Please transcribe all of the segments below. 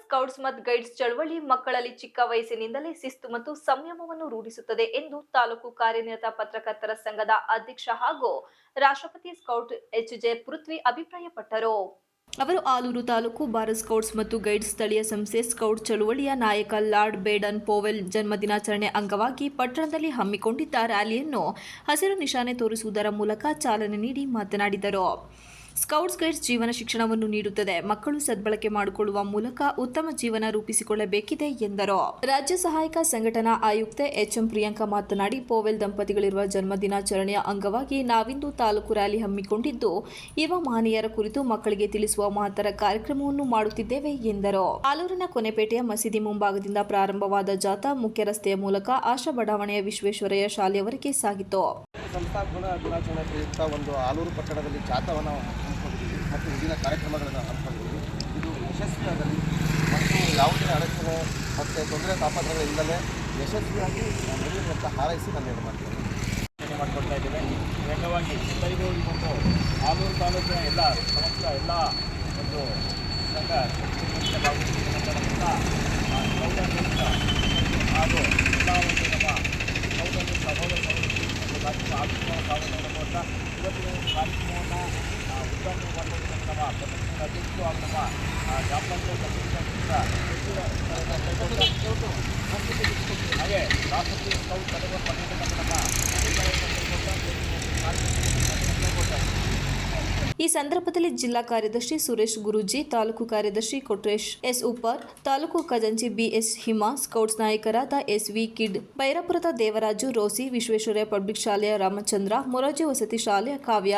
Scouts ಮತ್ತು guides ಚಳವಳಿ ಮಕ್ಕಳಲ್ಲಿ ಚಿಕ್ಕ ವಯಸ್ಸಿನಿಂದಲೇ ಶಿಸ್ತು ಮತ್ತು ಸಂಯಮವನ್ನು ರೂಢಿಸುತ್ತದೆ ಎಂದು ತಾಲೂಕು ಕಾರ್ಯನಿರತ ಪತ್ರಕರ್ತರ ಸಂಘದ ಅಧ್ಯಕ್ಷ ಹಾಗೂ ರಾಷ್ಟ್ರಪತಿ ಸ್ಕೌಟ್ ಎಚ್ ಜೆ ಪೃಥ್ವಿ ಅಭಿಪ್ರಾಯಪಟ್ಟರು. ಅವರು ಆಲೂರು ತಾಲೂಕು ಭಾರತ್ ಸ್ಕೌಟ್ಸ್ ಮತ್ತು ಗೈಡ್ಸ್ ಸ್ಥಳೀಯ ಸಂಸ್ಥೆ ಸ್ಕೌಟ್ ಚಳುವಳಿಯ ನಾಯಕ ಲಾರ್ಡ್ ಬೇಡನ್ ಪೋವೆಲ್ ಜನ್ಮದಿನಾಚರಣೆ ಅಂಗವಾಗಿ ಪಟ್ಟಣದಲ್ಲಿ ಹಮ್ಮಿಕೊಂಡಿದ್ದ ರ್ಯಾಲಿಯನ್ನು ಹಸಿರು ನಿಶಾನೆ ತೋರಿಸುವುದರ ಮೂಲಕ ಚಾಲನೆ ನೀಡಿ ಮಾತನಾಡಿದರು. ಸ್ಕೌಟ್ಸ್ ಗೈಡ್ಸ್ ಜೀವನ ಶಿಕ್ಷಣವನ್ನು ನೀಡುತ್ತದೆ. ಮಕ್ಕಳು ಸದ್ಬಳಕೆ ಮಾಡಿಕೊಳ್ಳುವ ಮೂಲಕ ಉತ್ತಮ ಜೀವನ ರೂಪಿಸಿಕೊಳ್ಳಬೇಕಿದೆ ಎಂದರು. ರಾಜ್ಯ ಸಹಾಯಕ ಸಂಘಟನಾ ಆಯುಕ್ತೆ ಎಚ್ಎಂ ಪ್ರಿಯಾಂಕಾ ಮಾತನಾಡಿ, ಪೋವೆಲ್ ದಂಪತಿಗಳಿರುವ ಜನ್ಮದಿನಾಚರಣೆಯ ಅಂಗವಾಗಿ ನಾವಿಂದು ತಾಲೂಕು ರ್ಯಾಲಿ ಹಮ್ಮಿಕೊಂಡಿದ್ದು, ಯುವ ಮಹನೀಯರ ಕುರಿತು ಮಕ್ಕಳಿಗೆ ತಿಳಿಸುವ ಮಹತ್ತರ ಕಾರ್ಯಕ್ರಮವನ್ನು ಮಾಡುತ್ತಿದ್ದೇವೆ ಎಂದರು. ಆಲೂರಿನ ಕೊನೆಪೇಟೆಯ ಮಸೀದಿ ಮುಂಭಾಗದಿಂದ ಪ್ರಾರಂಭವಾದ ಜಾಥಾ ಮುಖ್ಯ ರಸ್ತೆಯ ಮೂಲಕ ಆಶಾ ಬಡಾವಣೆಯ ವಿಶ್ವೇಶ್ವರಯ್ಯ ಶಾಲೆಯವರೆಗೆ ಸಾಗಿತು. ಸಂಸ್ಥಾಪನಾ ದಿನಾಚರಣೆ ಪ್ರಯುಕ್ತ ಒಂದು ಆಲೂರು ಪಟ್ಟಣದಲ್ಲಿ ಜಾಥಾವನ್ನು ಹಮ್ಮಿಕೊಂಡಿದ್ದೀವಿ. ಮತ್ತು ವಿವಿಧ ಕಾರ್ಯಕ್ರಮಗಳನ್ನು ಹಮ್ಮಿಕೊಂಡಿದ್ದೀವಿ. ಇದು ಯಶಸ್ವಿಯಾಗಲಿ ಮತ್ತು ಯಾವುದೇ ಅಡಚಣೆ ಮತ್ತು ತೊಂದರೆ ತಾಪತ್ರಗಳಿಂದಲೇ ಯಶಸ್ವಿಯಾಗಿ ನಡೆಯುವಂಥ ಹಾರೈಸಿ ನಾನು ಮಾಡ್ತೀನಿ ಯೋಚನೆ ಮಾಡಿಕೊಡ್ತಾ ಇದ್ದೇವೆ. ವೇಗವಾಗಿ ಎಲ್ಲರಿಗೂ ಒಂದು ಆಲೂರು ತಾಲೂಕಿನ ಎಲ್ಲ ಸಮಸ್ತ ಎಲ್ಲ ಒಂದು ಸಂಘ ಸಂಘಟನೆಗಳ ಭಾಗವಹಿಸಿದಂಥ ನಮ್ಮ ಸೌಲಭ್ಯ ಹಾಗೂ ಎಲ್ಲ ಒಂದು ನಮ್ಮ ಸೌಲಭ್ಯ ಸಹೋದರ ಸಹೋದರಿ ಒಂದು ರಾಜ್ಯದ ಆರ್ಥಿಕ ಸಾಧನೆಗಳ ಮೂಲಕ ಕಾರ್ಯಕ್ರಮವನ್ನು ಉದ್ಘಾಟನೆ ಮಾಡಿಕೊಂಡಿದ್ದ ನಮ್ಮ ಅಧ್ಯಕ್ಷರು ಹಾಗೂ ನಮ್ಮ ಗ್ರಾಮ ಹಾಗೆ ರಾಷ್ಟ್ರಪತಿ ಸ್ಕೌಟ್ ಕಡೆಗೆ ನಮ್ಮ ಈ ಸಂದರ್ಭದಲ್ಲಿ ಜಿಲ್ಲಾ ಕಾರ್ಯದರ್ಶಿ ಸುರೇಶ್ ಗುರೂಜಿ, ತಾಲೂಕು ಕಾರ್ಯದರ್ಶಿ ಕೊಟ್ರೇಶ್ ಎಸ್ ಉಪ್ಪರ್, ತಾಲೂಕು ಖಜಾಂಚಿ ಬಿಎಸ್ ಹಿಮಾ, ಸ್ಕೌಟ್ಸ್ ನಾಯಕರಾದ ಎಸ್ ವಿ ಕಿಡ್, ಬೈರಾಪುರದ ದೇವರಾಜು ರೋಸಿ, ವಿಶ್ವೇಶ್ವರಯ್ಯ ಪಬ್ಲಿಕ್ ಶಾಲೆಯ ರಾಮಚಂದ್ರ ಮೊರಾಜಿ ವಸತಿ ಶಾಲೆಯ ಕಾವ್ಯ,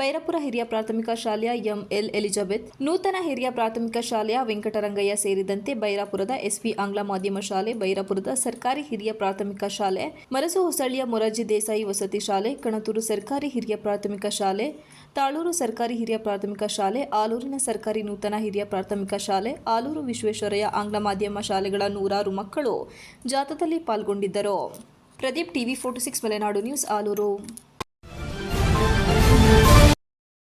ಬೈರಪುರ ಹಿರಿಯ ಪ್ರಾಥಮಿಕ ಶಾಲೆಯ ಎಂಎಲ್ ಎಲಿಜಬೆತ್, ನೂತನ ಹಿರಿಯ ಪ್ರಾಥಮಿಕ ಶಾಲೆಯ ವೆಂಕಟರಂಗಯ್ಯ ಸೇರಿದಂತೆ ಬೈರಾಪುರದ ಎಸ್ವಿ ಆಂಗ್ಲ ಮಾಧ್ಯಮ ಶಾಲೆ, ಬೈರಾಪುರದ ಸರ್ಕಾರಿ ಹಿರಿಯ ಪ್ರಾಥಮಿಕ ಶಾಲೆ, ಮರಸು ಹೊಸಳ್ಳಿಯ ಮೊರಾರ್ಜಿ ದೇಸಾಯಿ ವಸತಿ ಶಾಲೆ, ಕಣತೂರು ಸರ್ಕಾರಿ ಹಿರಿಯ ಪ್ರಾಥಮಿಕ ಶಾಲೆ, ತಾಳೂರು ಸರ್ಕಾರಿ ಹಿರಿಯ ಪ್ರಾಥಮಿಕ ಶಾಲೆ, ಆಲೂರಿನ ಸರ್ಕಾರಿ ನೂತನ ಹಿರಿಯ ಪ್ರಾಥಮಿಕ ಶಾಲೆ, ಆಲೂರು ವಿಶ್ವೇಶ್ವರಯ್ಯ ಆಂಗ್ಲ ಮಾಧ್ಯಮ ಶಾಲೆಗಳ ನೂರಾರು ಮಕ್ಕಳು ಜಾಥಾದಲ್ಲಿ ಪಾಲ್ಗೊಂಡಿದ್ದರು. Pradeep TV forty six Malenadu news, Alur.